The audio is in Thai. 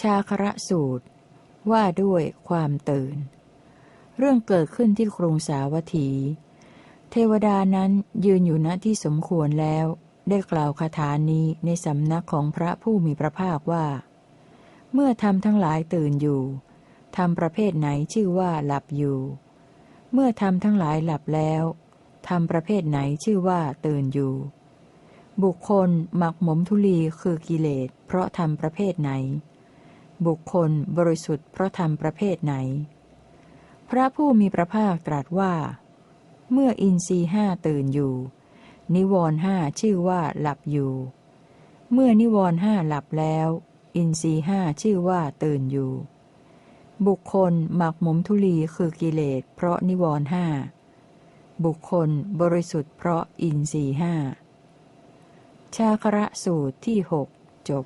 ชาคระสูตร ว่าด้วยความตื่น เรื่องเกิดขึ้นที่กรุงสาวัตถี เทวดานั้นยืนอยู่ณที่สมควรแล้ว ได้กล่าวคาถานี้ในสำนักของพระผู้มีพระภาคว่า เมื่อทำทั้งหลายตื่นอยู่ทำประเภทไหนชื่อว่าหลับอยู่ เมื่อทำทั้งหลายหลับแล้วทำประเภทไหนชื่อว่าตื่นอยู่ บุคคลหมักหมมทุลีคือกิเลส เพราะทำประเภทไหน บุคคลบริสุทธิ์เพราะทำประเภทไหน พระผู้มีพระภาคตรัสว่า เมื่ออินทรีห้าตื่นอยู่ นิวรห้าชื่อว่าหลับอยู่ เมื่อนิวรห้าหลับแล้ว อินทรีห้าชื่อว่าตื่นอยู่ บุคคลหมักหมมทุลีคือกิเลส เพราะนิวรห้าบุคคลบริสุทธิ์เพราะอินทรีห้า ชาคระสูตรที่หกจบ